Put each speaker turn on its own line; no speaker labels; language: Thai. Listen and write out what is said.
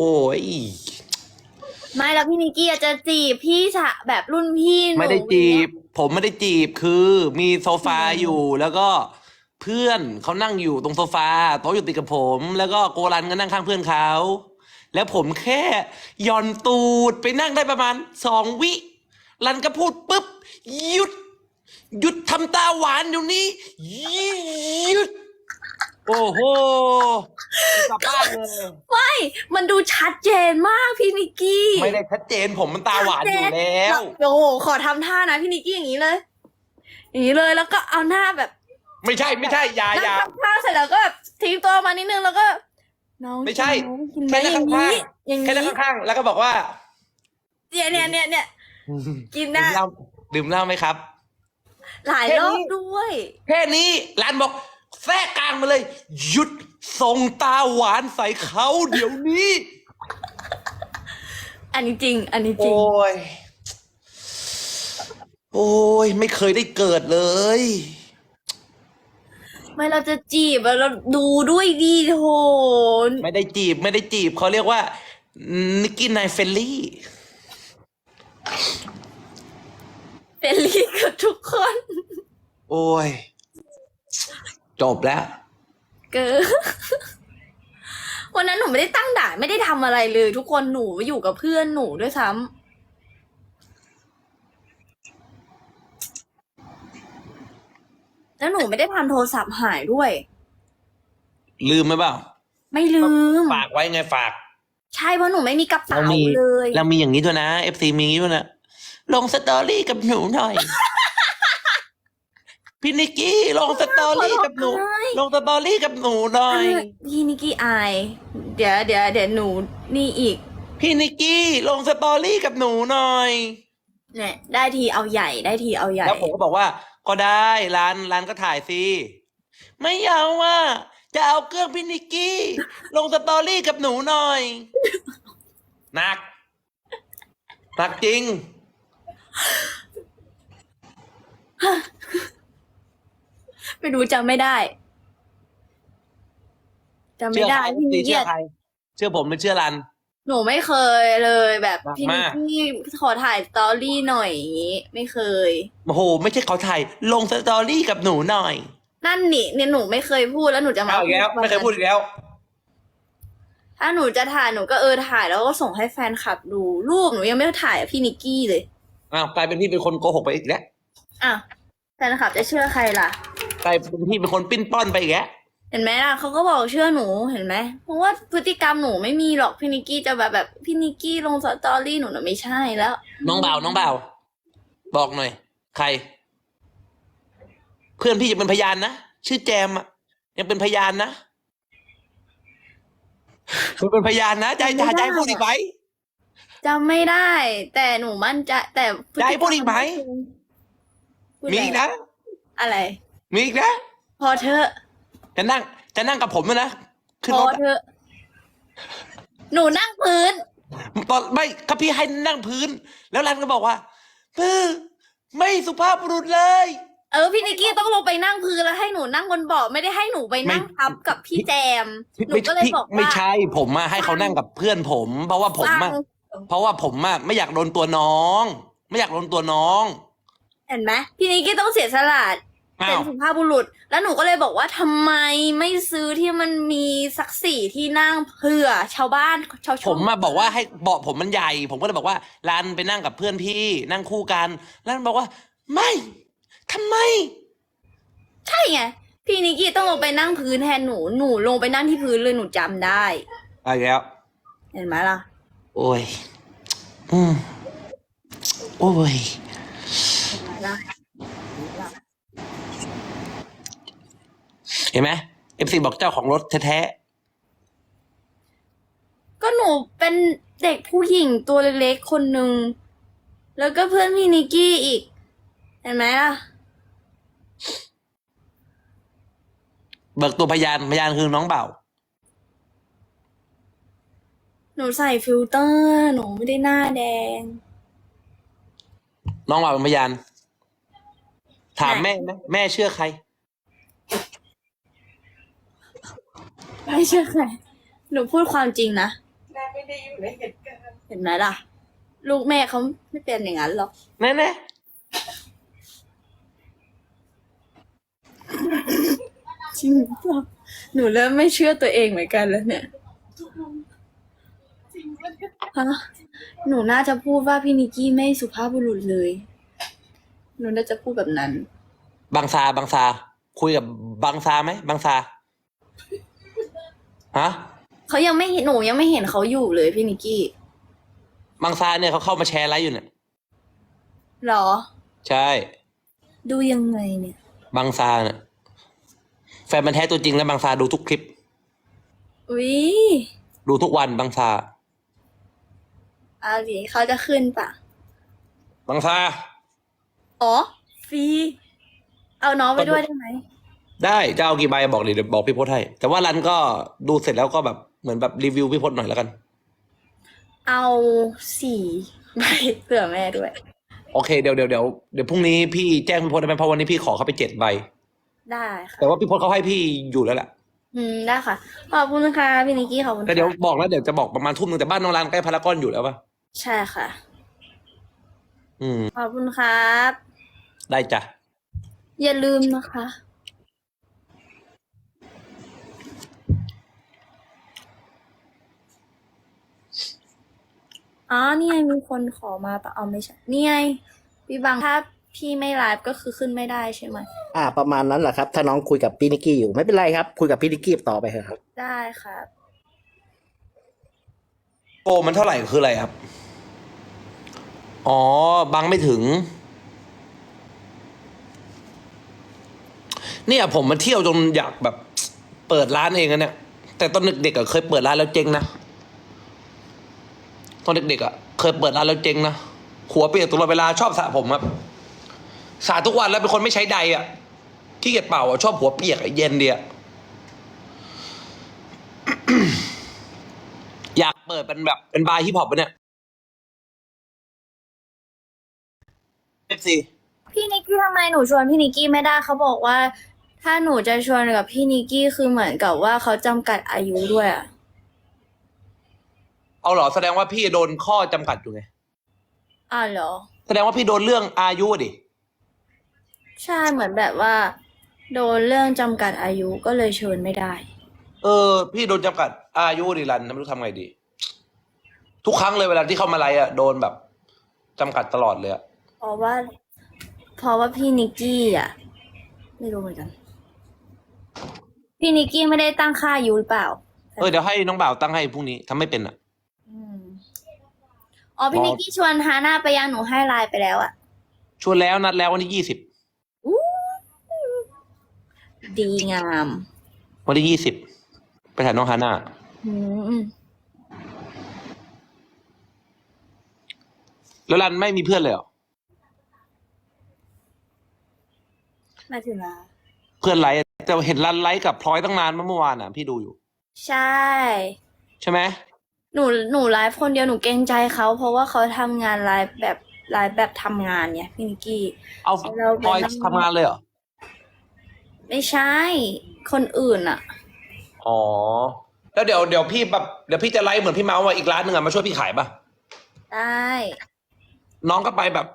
โอ้ย
ไม่แล้วพี่นิกกี้อาจจะจีบพี่สะแบบรุ่นพี่หนู
ไม่ได้จีบ ผมไม่ได้จีบคือมีโซฟาอยู่แล้วก็เพื่อนเขานั่งอยู่ตรงโซฟาโต๊ะอยู่ติดกับผม แล้วก็โกรันก็นั่งข้างเพื่อนเขาแล้วผมแค่หย่อนตูดไปนั่งได้ประมาณสองวิรันก็พูดปุ๊บหยุด หยุดทำตาหวานอยู่นี้หยุด โอ้โหกลับบ้านเลย
ไม่มันดูชัดเจนมากพี่นิกกี้
ไม่ได้ชัดเจนผมมันตาหวานอยู่แล้ว
โอ้โหขอทำท่านะพี่นิกกี้อย่างนี้เลย อย่างนี้เลยแล้วก็เอาหน้าแบบ
ไม่ใช่ไม่ใช่อยา
นั่
องย่า
ทำท่าเสร็จแล้วก็แบบทิ้งตัวมานิดนึงแล้วก็น้อง
ไม่ใช่
น้องกินไหม
แค่
อ
นั่ง
ย่าง
ข้าง
นี้อย่าง
ๆแค่นั่
นี้
งข้างๆแล้วก็บอกว่า
เนี่ยเนี่ยเนี่ยเนี่ยกิน
ดื่
นะ
มเหล้าดื่มเหล้าไหมครับ
หลาย
แค่
รอ
นี้
บด้วย
แค่นี้ร้านบอก แทรกกลางมาเลย หยุดส่งตาหวานใส่เขาเดี๋ยวนี้
อันนี้จริง อันนี้จริง
โอ้ย โอ้ย ไม่เคยได้เกิดเลย
ไม่เราจะจีบอะเราดูด้วยดีโห
ไม่ได้จีบไม่ได้จีบเขาเรียกว่า นิกกี้นายเฟลลี่
เป็นลีกับทุกคน
โอ้ย จบแล้ว
เกินวันนั้นหนูไม่ได้ตั้งด่านไม่ได้ทำอะไรเลย ทุกคนหนูอยู่กับเพื่อนหนูด้วยซ้ำแล้วหนูไม่ได้ทำโทรศัพท์หายด้วย
ลืมไหมเปล่า
ไม่ลืม
ฝากไว้ไงฝาก
ใช่เพราะหนูไม่มีกระเป๋า
เรามี
เลย
เรามีอย่างนี้ด้วยนะ FC มีอย่างนี้ด้วยนะลงสตอรี่กับหนูหน่อย พี่นิกกี้ลงสตอรี่กับหนู ลงสตอรี่กับหนูหน่อย
เออพี่นิกกี้อาย เดี๋ยวเดี๋ยวเดี๋ยวหนูนี่อีก
พี่นิกกี้ลงสตอรี่กับหนูหน่อย
เนี่ย ได้ทีเอาใหญ่ได้ทีเอาใหญ่
แล้วผมก็บอกว่า ก็ได้ร้านร้านก็ถ่ายสิ ไม่เอาว่า จะเอาเครื่องพี่นิกกี้ ลงสตอรี่กับหนูหน่อย หนัก หนักจริง
ไม่รู้จำไม่ได้จำไม่
เชื่อ
ได้
ใคร
พี่นิก
เชื่
กี้
อใครเลยเชื่อผมหรือเชื่อรัน
หนูไม่เคยเลยแบบ
หนัก
พี่นิ
มากก
กี้ขอถ่ายสตอรี่หน่อยอย่างงี้ไม่เคย
โอ้โห ไม่ใช่เขาถ่ายลงสตอรี่กับหนูหน่อย
นั่นนี่เนี่ยหนูไม่เคยพูดแล้วหนูจะมา
เอาอีกแล้ว ไม่เคยพูดอีกแล้ว
ถ้าหนูจะถ่ายหนูก็เออถ่ายแล้วก็ส่งให้แฟนคลับดูรูปหนูยังไม่ได้ถ่ายกับพี่นิกกี้เลย
อ้าวกลายเป็นพี่เป็นคนโกหกไปอีกแล้ว
อะแฟนคลับจะเชื่อใครล่ะ
กลายเป็นพี่เป็นคนปิ้นป้อนไปอีกแล้ว
เห็นไหมล่ะเขาก็บอกเชื่อหนูเห็นไหมเพราะว่าพฤติกรรมหนูไม่มีหรอกพี่นิกกี้จะแบบแบบพี่นิกกี้ลงสตอรี่หนูน่ะไม่ใช่แล้ว
น้องบ่าวน้องบ่าวบอกหน่อย ใคร เพื่อนพี่ยังเป็นพยานนะชื่อแจมอะยังเป็นพยานนะยังเป็นพยานนะใจใจใจพูดอีกไหม
จำไม่ได้ แต่หนูมั่นใจแต่พฤติรร
ได้พูดอีกไหม
พูด
มีอีกนะ
อะไร
มีอีกนะ
พอเธอะ
จะนั่ง จะนั่งกับผมด้วยนะขึ้น
พ
ร
อ
ถ
เธอะ หนูนั่งพื้น
ตอนไม่ก็พี่ให้นั่งพื้น แล้วรันก็บอกว่าเออไม่สุภาพบุรุษเลย
เออพี่นิกกี้ต้องลงไปนั่งพื้นแล้วให้หนูนั่งบนเบาะไม่ได้ให้หนูไปนั่ง
ไม่
ทับกับพี่แจม หนู
ไม่
ก็เลย
พี่
บอกว่า
ไม่ใช่ผมมาให้เขานั่งกับเพื่อนผม เพราะว่าผม
ฟั
อะ
ง
เพราะว่าผมอะไม่อยากโดนตัวน้อง ไม่อยากโดนตัวน้อง
เห็นไหมพี่นิกกี้ต้องเสียสละ
อ้า
เป็น
ว
สุภาพบุรุษ แล้วหนูก็เลยบอกว่าทำไมไม่ซื้อที่มันมีสักสี่ที่นั่งเผื่อชาวบ้านชาวช่
ผ
อง
มมาบอกว่าให้เบาะผมมันใหญ่ ผมก็เลยบอกว่ารันไปนั่งกับเพื่อนพี่นั่งคู่กันรันบอกว่า ไม่ทำไม
ใช่ไงพี่นิกกี้ต้องลงไปนั่งพื้นแทนหนูหนูลงไปนั่งที่พื้นเลยหนูจำได้
อะไรแล้ว
เห็นไหมล่ะ
โอ้ย อืมโอ้ยเห็นไหม เอฟซีบอกเจ้าของรถแท้
ก็หนูเป็นเด็กผู้หญิงตัวเล็กๆคนหนึ่ง แล้วก็เพื่อนพี่นิกกี้อีก เห็นไหมล่ะ
ๆเบิกตัวพยานพยานคือน้องเบ่าว
หนูใส่ฟิลเตอร์ หนูไม่ได้หน้าแดง
น้องเบ่าวเป็นพยาน ถาม
ไหน
แม่ไหมแม่เชื่อใคร
ไม่ใช่ใครหนูพูดความจริงนะ
แม่ไม่ได้อยู่ในเหตุการณ์
เห็นไหมล่ะ ลูกแม่เขาไม่เป็นอย่างนั้นหรอก
แน่แน่
จริงหรือเปล่าหนูเริ่มไม่เชื่อตัวเองเหมือนกันแล้วเนี่ย
จริงมันก็
ฮะหนูน่าจะพูดว่าพี่นิกกี้ไม่สุภาพบุรุษเลย หนูน่าจะพูดแบบนั้น
บางซาบางซา คุยกับบางซาไหมบางซา ฮะ
เขายังไม่เห็นหนูยังไม่เห็นเขาอยู่เลยพี่นิกกี้
บางซาเนี่ยเขาเข้ามาแชร์ไลฟ์อยู่เนี่ย
หรอ
ใช่
ดูยังไงเนี่ย
บางซาเนี่ยแฟนมันธุ์แท้ตัวจริงแล้วบางซาดูทุกคลิป
อุ๊ย
ดูทุกวันบางซา
เอาดิเขาจะขึ้นปะ
บางซา
อ๋อฟรีเอาน้องไปด้วยได้ไหม
ได้จะเอากี่ใบบอกดิเดี๋ยวบอกพี่พศให้ แต่ว่ารันก็ดูเสร็จแล้วก็แบบเหมือนแบบรีวิวพี่พศหน่อยแล้วกัน
เอาสี่ใบเผื่อแม่ด้วย
โอเคเดี๋ยวเดี๋ยวเดี๋ยวเดี๋ยวพรุ่งนี้พี่แจ้งพี่พศได้ไหมเพราะวันนี้พี่ขอเขาไปเจ็ดใบ
ได้ค่ะ
แต่ว่าพี่พศเขาให้พี่อยู่แล้วแหละ
อืมได้ค่ะ ขอบคุณค่ะพี่นิกกี้ขอบคุณ
แต่เดี๋ยว
ค่ะ
บอกแล้วเดี๋ยวจะบอกประมาณทุ่มหนึงแต่บ้านน้องรันใกล้พารากอนอยู่แล้วปะ
ใช่ค่ะ
อืม
ขอบคุณครับ
ได้จ้ะ
อย่าลืมนะคะ อ๋อนี่ไงมีคนขอมาปะเอาไม่ใช่นี่ไงพี่บังถ้าพี่ไม่ไลฟ์ก็คือขึ้นไม่ได้ใช่ไหม
อ่า ประมาณนั้นแหละครับ ถ้าน้องคุยกับพี่นิกกี้อยู่ไม่เป็นไรครับ คุยกับพี่นิกกี้ต่อไปเถอะครับ
ได้ครับ
โปรมันเท่าไหร่คืออะไรครับ อ๋อ บังไม่ถึง เนี่ยผมมาเที่ยวจนอยากแบบ เปิดร้านเองอะเนี่ย แต่ตอนเด็กๆอะเคยเปิดร้านแล้วเจ๊งนะต อนเด็กๆอะเคยเปิดร้านแล้วเจ๊งนะหัวเปียกตลอดเวลาชอบสระผมครับสระทุกวันแล้วเป็นคนไม่ใช้ใดอะขี้เกียจเป่าอะชอบหัวเปียกเย็นเดียอยากเปิดเป็นแบบเป็นบาร์ฮิปฮอปปะเนี่ยเอฟซี
พี่นิกกี้ทำไมหนูชวนพี่นิกกี้ไม่ได้เขาบอกว่า ถ้าหนูจะชวนกับพี่นิกกี้คือเหมือนกับว่าเขาจำกัดอายุด้วยอะ
เอาเหรอแสดงว่าพี่โดนข้อจำกัดอยู่ไง
อ้าวเหรอ
แสดงว่าพี่โดนเรื่องอายุดิ
ใช่เหมือนแบบว่า โดนเรื่องจำกัดอายุก็เลยเชิญไม่ได้
เออ พี่โดนจำกัดอายุดิรันไม่รู้ทำไงดี ทุกครั้งเลยเวลาที่เข้ามาไลฟ์อะโดนแบบจำกัดตลอดเลยอะ
เพราะว่า เพราะว่าพี่นิกกี้อะ ไม่รู้เหมือนกัน พี่นิกกี้ไม่ได้ตั้งค่าอายุหรือเปล่า
เออเดี๋ยวให้น้องบ่าวตั้งให้พรุ่งนี้ทำไม่เป็นอะ
อืม อ๋อพี่นิกกี้ชวนฮาน่าไปยังหนูให้ไลน์ไปแล้วอะ
ชวนแล้วนัดแล้ววันที่ยี่สิบ
อู้ดีงาม
วันที่ยี่สิบไปถ่ายน้องฮาน่า
อืม
แล้วรันไม่มีเพื่อนเลยเหรอ
มาถึงแล้ว
เพื่อนไลฟ์แต่เห็นรันไลฟ์กับพลอยตั้งนานเมื่อวานอะ พี่ดูอยู่
ใช่
ใช่ไหม
หนูหนูไลฟ์คนเดียวหนูเกรงใจเขาเพราะว่าเขาทำงานไลฟ์แบบไลฟ์แบบทำงานเนี่ยพี่นิกกี้
เอา
เราไป
พลอย
นั่ง
ทำงานเลยเหรอ
ไม่ใช่ คนอื่นอะ
อ๋อ แล้วเดี๋ยวเดี๋ยวพี่แบบเดี๋ยวพี่จะไลฟ์เหมือนพี่เมาส์ว่าอีกร้านหนึ่งอะมาช่วยพี่ขายป่ะ
ได้
น้องก็ไปแบบ